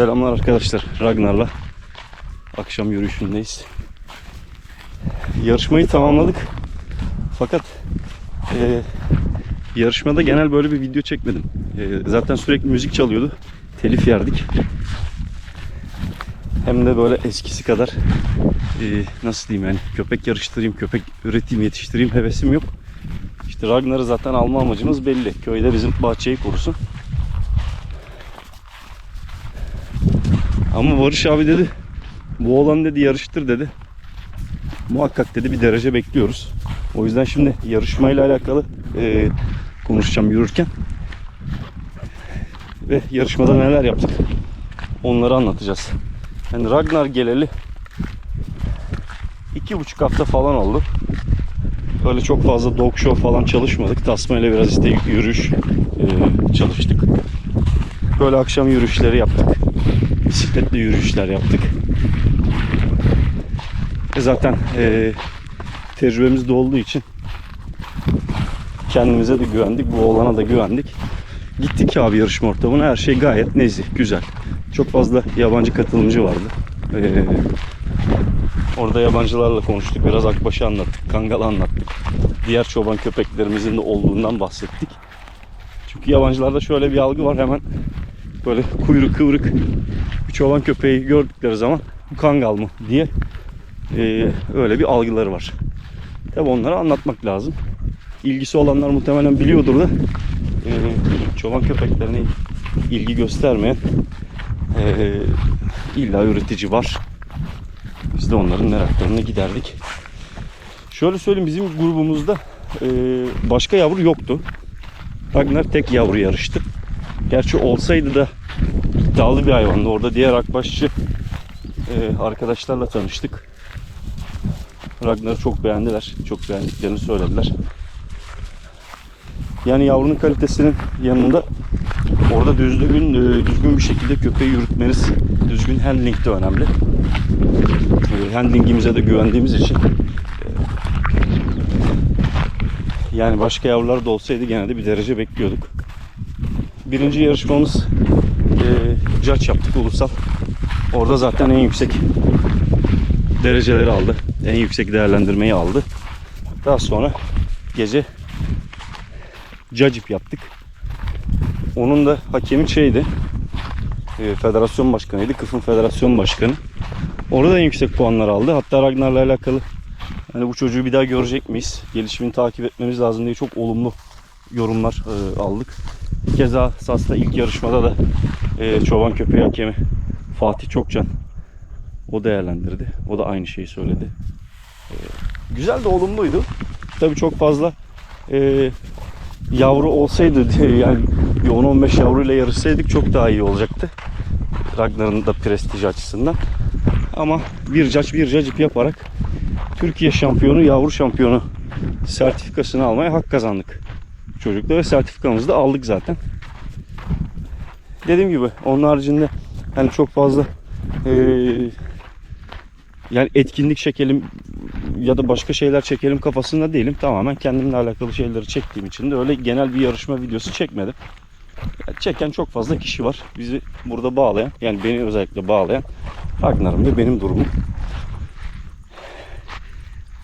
Selamlar arkadaşlar. Ragnar'la akşam yürüyüşündeyiz. Yarışmayı tamamladık. Fakat e, yarışmada genel böyle bir video çekmedim. E, zaten sürekli müzik çalıyordu. Telif yerdik. Hem de böyle eskisi kadar e, nasıl diyeyim yani köpek yarıştırayım, köpek üreteyim, yetiştireyim hevesim yok. İşte Ragnar'ı zaten alma amacımız belli. Köyde bizim bahçeyi korusun. Barış abi dedi bu olan dedi yarıştır dedi. Muhakkak dedi bir derece bekliyoruz. O yüzden şimdi yarışmayla alakalı e, konuşacağım yürürken. Ve yarışmada neler yaptık onları anlatacağız. Yani Ragnar geleli iki buçuk hafta falan oldu. Öyle çok fazla dog show falan çalışmadık. Tasmayla biraz işte yürüyüş e, çalıştık. Böyle akşam yürüyüşleri yaptık. Bisikletle yürüyüşler yaptık. E zaten e, tecrübemiz de olduğu için kendimize de güvendik. Bu olana da güvendik. Gittik abi yarışma ortamına. Her şey gayet nezih, güzel. Çok fazla yabancı katılımcı vardı. E, orada yabancılarla konuştuk. Biraz akbaşı anlattık. Kangal anlattık. Diğer çoban köpeklerimizin de olduğundan bahsettik. Çünkü yabancılarda şöyle bir algı var. Hemen böyle kuyruk kıvrık bir çoban köpeği gördükleri zaman bu kangal mı diye e, öyle bir algıları var. Tabi onlara anlatmak lazım. İlgisi olanlar muhtemelen biliyordur da e, çoban köpeklerine ilgi göstermeyen e, illa üretici var. Biz de onların meraklarını giderdik. Şöyle söyleyeyim bizim grubumuzda e, başka yavru yoktu. Ragnar tek yavru yarıştı. Gerçi olsaydı da iddialı bir hayvandı. Orada diğer akbaşçı e, arkadaşlarla tanıştık. Ragnar'ı çok beğendiler. Çok beğendiklerini söylediler. Yani yavrunun kalitesinin yanında orada düzgün e, düzgün bir şekilde köpeği yürütmeniz, düzgün handling de önemli. E, handlingimize de güvendiğimiz için e, yani başka yavrular da olsaydı gene de bir derece bekliyorduk. Birinci yarışmamız e, judge yaptık ulusal. Orada zaten en yüksek dereceleri aldı. En yüksek değerlendirmeyi aldı. Daha sonra gece judge yaptık. Onun da hakemi şeydi. E, federasyon başkanıydı. Kıfın federasyon başkanı. Orada da en yüksek puanlar aldı. Hatta Ragnar'la alakalı hani bu çocuğu bir daha görecek miyiz? Gelişimini takip etmemiz lazım diye çok olumlu yorumlar e, aldık. Keza Sas'ta ilk yarışmada da e, çoban köpeği hakemi Fatih Çokcan o değerlendirdi. O da aynı şeyi söyledi. E, güzel de olumluydu. Tabii çok fazla e, yavru olsaydı diye yani bir 10-15 yavruyla yarışsaydık çok daha iyi olacaktı. Ragnar'ın da prestij açısından. Ama bir caç bir cacip yaparak Türkiye şampiyonu, yavru şampiyonu sertifikasını almaya hak kazandık çocukla ve sertifikamızı da aldık zaten. Dediğim gibi onun haricinde hani çok fazla eee, yani etkinlik çekelim ya da başka şeyler çekelim kafasında değilim. Tamamen kendimle alakalı şeyleri çektiğim için de öyle genel bir yarışma videosu çekmedim. Yani çeken çok fazla kişi var. Bizi burada bağlayan yani beni özellikle bağlayan Ragnar'ım ve benim durumum.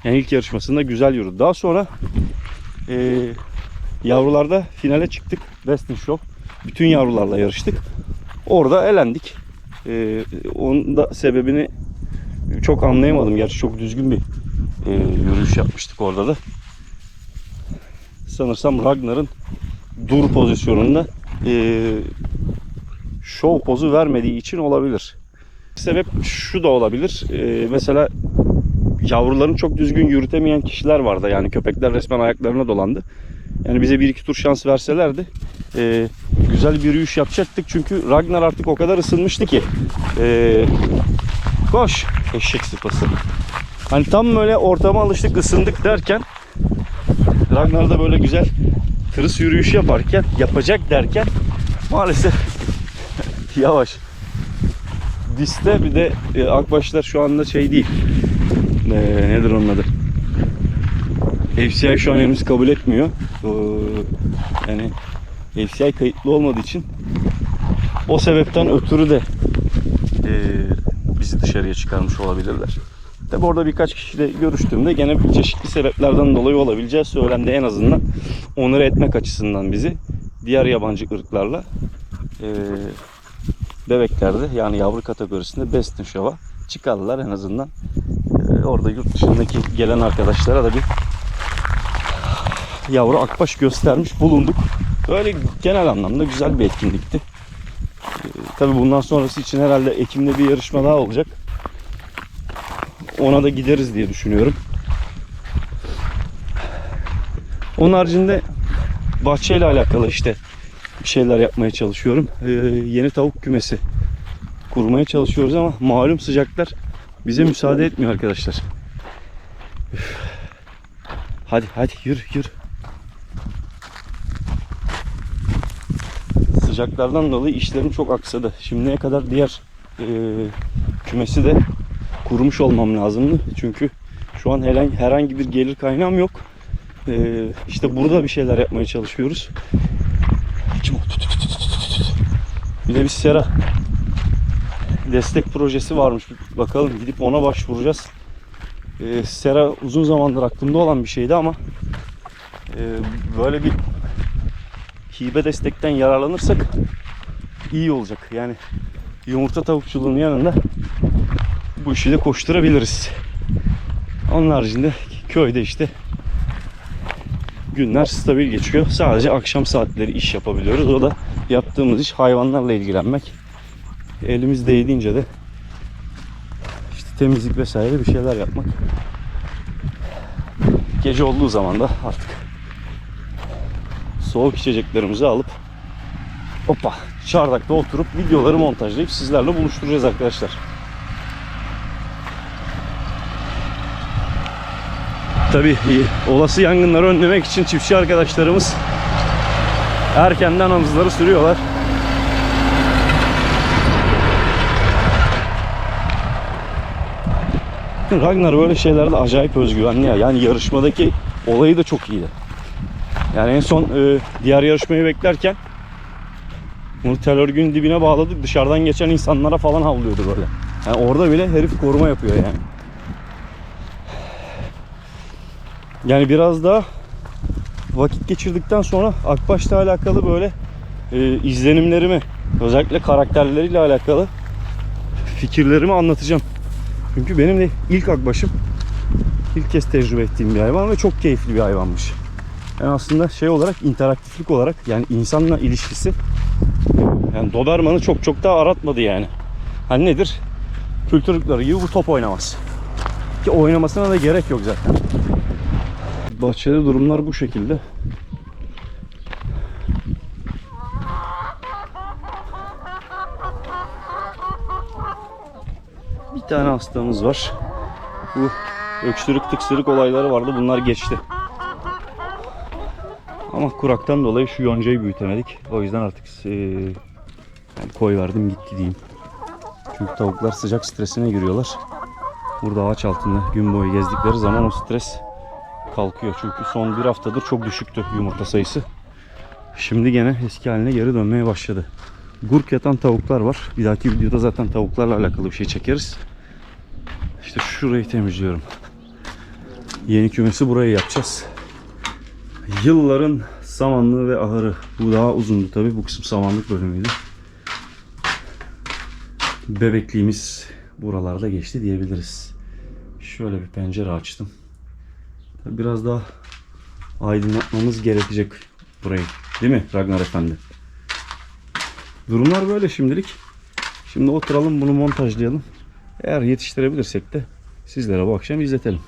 Yani ilk yarışmasında güzel yürüdü. Daha sonra eee Yavrularda finale çıktık. Western Show. Bütün yavrularla yarıştık. Orada elendik. Ee, onun da sebebini çok anlayamadım. Gerçi çok düzgün bir e, yürüyüş yapmıştık orada da. Sanırsam Ragnar'ın dur pozisyonunda e, show pozu vermediği için olabilir. Sebep şu da olabilir. E, mesela yavrularını çok düzgün yürütemeyen kişiler vardı. Yani köpekler resmen ayaklarına dolandı. Yani bize bir iki tur şans verselerdi e, güzel bir yürüyüş yapacaktık. Çünkü Ragnar artık o kadar ısınmıştı ki. E, koş eşek sıpası. Hani tam böyle ortama alıştık ısındık derken Ragnar da böyle güzel tırıs yürüyüş yaparken yapacak derken maalesef yavaş. Diste bir de e, akbaşlar şu anda şey değil. E, nedir onun adı? FCI şu an henüz kabul etmiyor. Yani FCI kayıtlı olmadığı için o sebepten ötürü de e, bizi dışarıya çıkarmış olabilirler. Tabi orada birkaç kişiyle görüştüğümde gene çeşitli sebeplerden dolayı olabileceği söylendi en azından onur etmek açısından bizi diğer yabancı ırklarla e, bebeklerde yani yavru kategorisinde Best in Show'a çıkardılar en azından. E, orada yurt dışındaki gelen arkadaşlara da bir yavru akbaş göstermiş bulunduk. Böyle genel anlamda güzel bir etkinlikti. Ee, tabii bundan sonrası için herhalde Ekim'de bir yarışma daha olacak. Ona da gideriz diye düşünüyorum. Onun haricinde bahçeyle alakalı işte bir şeyler yapmaya çalışıyorum. Ee, yeni tavuk kümesi kurmaya çalışıyoruz ama malum sıcaklar bize müsaade etmiyor arkadaşlar. Üf. Hadi hadi yürü yürü. Sıcaklardan dolayı işlerim çok aksadı. Şimdiye kadar diğer e, kümesi de kurmuş olmam lazımdı. Çünkü şu an herhangi, bir gelir kaynağım yok. E, işte burada bir şeyler yapmaya çalışıyoruz. Bir de bir sera destek projesi varmış. Bakalım gidip ona başvuracağız. E, sera uzun zamandır aklımda olan bir şeydi ama e, böyle bir hibe destekten yararlanırsak iyi olacak. Yani yumurta tavukçuluğunun yanında bu işi de koşturabiliriz. Onun haricinde köyde işte günler stabil geçiyor. Sadece akşam saatleri iş yapabiliyoruz. O da yaptığımız iş hayvanlarla ilgilenmek. Elimiz değdiğince de işte temizlik vesaire bir şeyler yapmak. Gece olduğu zaman da artık soğuk içeceklerimizi alıp hoppa çardakta oturup videoları montajlayıp sizlerle buluşturacağız arkadaşlar. Tabii olası yangınları önlemek için çiftçi arkadaşlarımız erkenden havuzları sürüyorlar. Ragnar böyle şeylerde acayip özgüvenli ya. Yani yarışmadaki olayı da çok iyiydi. Yani en son e, diğer yarışmayı beklerken bunu tel örgünün dibine bağladık. Dışarıdan geçen insanlara falan havlıyordu böyle. Yani orada bile herif koruma yapıyor yani. Yani biraz daha vakit geçirdikten sonra Akbaş'la alakalı böyle e, izlenimlerimi özellikle karakterleriyle alakalı fikirlerimi anlatacağım. Çünkü benim de ilk Akbaş'ım ilk kez tecrübe ettiğim bir hayvan ve çok keyifli bir hayvanmış. Yani aslında şey olarak interaktiflik olarak yani insanla ilişkisi yani Doberman'ı çok çok daha aratmadı yani. Hani nedir? Kültürlükleri gibi bu top oynamaz. Ki oynamasına da gerek yok zaten. Bahçede durumlar bu şekilde. Bir tane hastamız var. Bu öksürük tıksırık olayları vardı. Bunlar geçti. Ama kuraktan dolayı şu yoncayı büyütemedik. O yüzden artık e, yani koy verdim gitti diyeyim. Çünkü tavuklar sıcak stresine giriyorlar. Burada ağaç altında gün boyu gezdikleri zaman o stres kalkıyor. Çünkü son bir haftadır çok düşüktü yumurta sayısı. Şimdi gene eski haline geri dönmeye başladı. Gurk yatan tavuklar var. Bir dahaki videoda zaten tavuklarla alakalı bir şey çekeriz. İşte şurayı temizliyorum. Yeni kümesi buraya yapacağız. Yılların samanlığı ve ahırı. Bu daha uzundu tabi. Bu kısım samanlık bölümüydü. Bebekliğimiz buralarda geçti diyebiliriz. Şöyle bir pencere açtım. Biraz daha aydınlatmamız gerekecek burayı. Değil mi Ragnar Efendi? Durumlar böyle şimdilik. Şimdi oturalım bunu montajlayalım. Eğer yetiştirebilirsek de sizlere bu akşam izletelim.